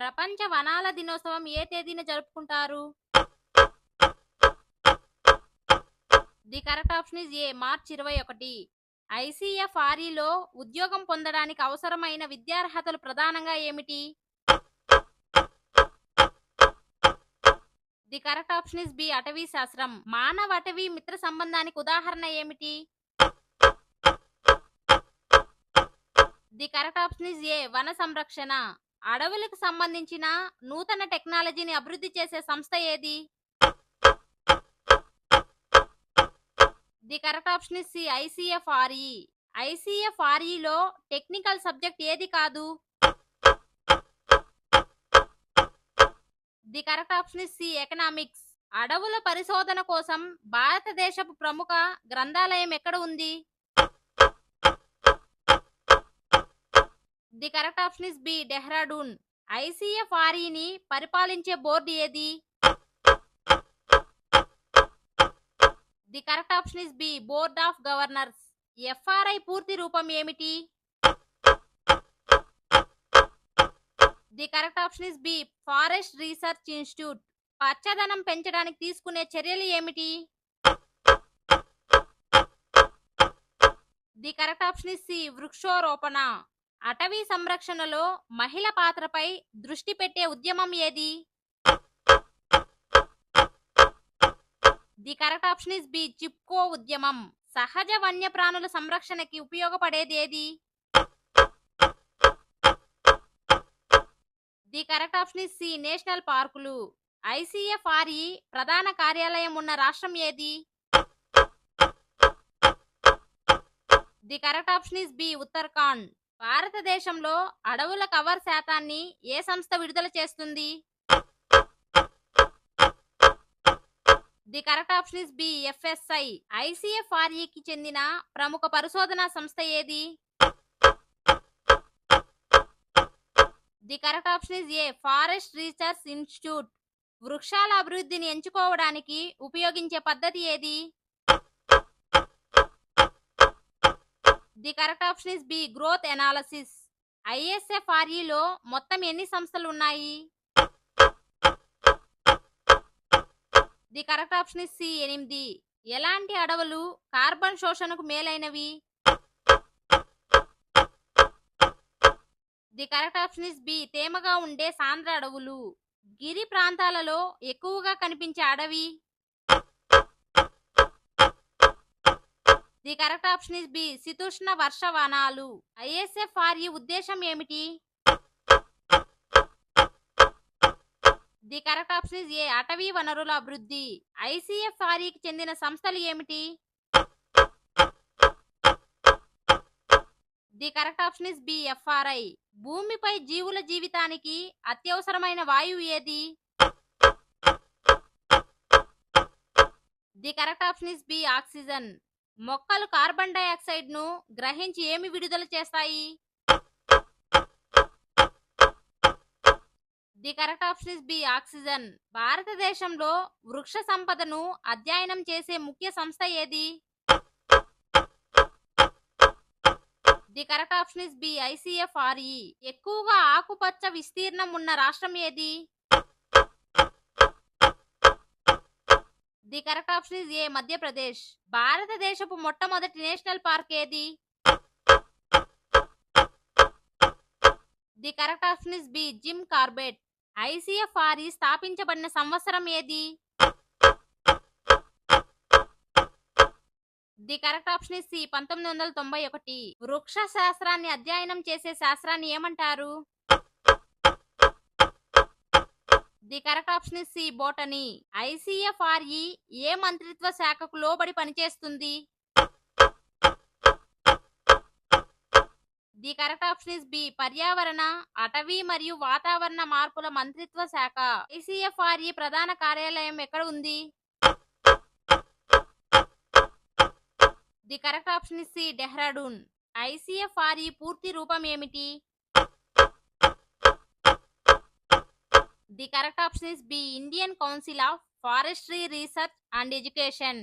ప్రపంచ వనాల దినోత్సవం ఏ తేదీన జరుపుకుంటారు? The correct option is A March ఇరవై ఒకటి. ఐసీఎఫ్ఆర్ఈలో ఉద్యోగం పొందడానికి అవసరమైన విద్యార్హతలు ప్రధానంగా ఏమిటి? The correct option is B అటవీ శాస్త్రం. మానవ అటవీ మిత్ర సంబంధానికి ఉదాహరణ ఏమిటి? The correct option is A వన సంరక్షణ. అడవులకు సంబంధించిన నూతన టెక్నాలజీని అభివృద్ధి చేసే సంస్థ ఏది? The correct option is C ICFRE ఐసీఎఫ్ఆర్ఈలో technical subject ఏది కాదు? The correct option is C economics. అడవుల పరిశోధన కోసం భారతదేశపు ప్రముఖ గ్రంథాలయం ఎక్కడ ఉంది? The correct option is B Dehradun. ఐసీఎఫ్ఆర్ఈని పరిపాలించే బోర్డు ఏది? The correct option is B board of governors. FRI పూర్తి రూపం ఏమిటి? The correct option is B forest research institute. పచ్చదనం పెంచడానికి తీసుకునే చర్యలు ఏమిటి? The correct option is C Vriksharopan. అటవీ సంరక్షణలో మహిళ పాత్రపై దృష్టి పెట్టే ఉద్యమం ఏది? The correct option is B Chipko ఉద్యమం. సహజ వన్యప్రాణుల సంరక్షణకి ఉపయోగపడేది ఏది? The correct option is C national పార్కులు. ఐసీఎఫ్ఆర్ఈ ప్రధాన కార్యాలయం ఉన్న రాష్ట్రం ఏది? The correct option is B Uttarakhand. భారతదేశంలో అడవుల కవర్ శాతాన్ని ఏ సంస్థ విడుదల చేస్తుంది? The correct option is B FSI. ఐసీఎఫ్ఆర్ఈకి చెందిన ప్రముఖ పరిశోధనా సంస్థ ఏది? The correct option is A forest research institute. వృక్షాల అభివృద్ధిని ఎంచుకోవడానికి ఉపయోగించే పద్ధతి ఏది? The correct option is B growth analysis ఐఎస్ఎఫ్ఆర్ఈలో మొత్తం ఎన్ని సంస్థలు ఉన్నాయి? The correct option is C ఎనిమిది. ఎలాంటి అడవులు కార్బన్ శోషణకు మేలైనవి? The correct option is B తేమగా ఉండే సాంద్ర అడవులు. గిరి ప్రాంతాలలో ఎక్కువగా కనిపించే అడవి? The correct option is B శీతోష్ణ ఆర్ ఐఎస్ఎఫ్ఆర్ఈ ఉద్దేశం ఏమిటి? The correct option is A అటవీ వనరుల అభివృద్ధి. ఐసీఎఫ్ఆర్ఈకి చెందిన సంస్థలు ఏమిటి? The correct option is B FRI భూమిపై జీవుల జీవితానికి అత్యవసరమైన వాయువు ఏది? The correct option is B oxygen. మొక్కలు కార్బన్ డైఆక్సైడ్ను గ్రహించి ఏమి విడుదల చేస్తాయి? The correct option is B oxygen. భారతదేశంలో వృక్ష సంపదను అధ్యయనం చేసే ముఖ్య సంస్థ ఏది? The correct option is B ICFRE ఎక్కువగా ఆకుపచ్చ విస్తీర్ణం ఉన్న రాష్ట్రం ఏది? The correct option is A Madhya Pradesh. భారతదేశపు మొట్టమొదటి నేషనల్ పార్క్ ఏది? The correct option is B Jim Corbett. ICFRE స్థాపించబడిన సంవత్సరం ఏది? The correct option is C పంతొమ్మిది వందల తొంభై ఒకటి. వృక్ష శాస్త్రాన్ని అధ్యయనం చేసే శాస్త్రాన్ని ఏమంటారు? The correct option is C botany. ICFRE ఏ మంత్రిత్వ శాఖకు లోబడి పనిచేస్తుంది? The correct option is B పర్యావరణ అటవీ మరియు వాతావరణ మార్పుల మంత్రిత్వ శాఖ. ఐసీఎఫ్ఆర్ఈ ప్రధాన కార్యాలయం ఎక్కడ ఉంది? The correct option is C Dehradun. ICFRE పూర్తి రూపం ఏమిటి? The correct option is B Indian council of forestry research and education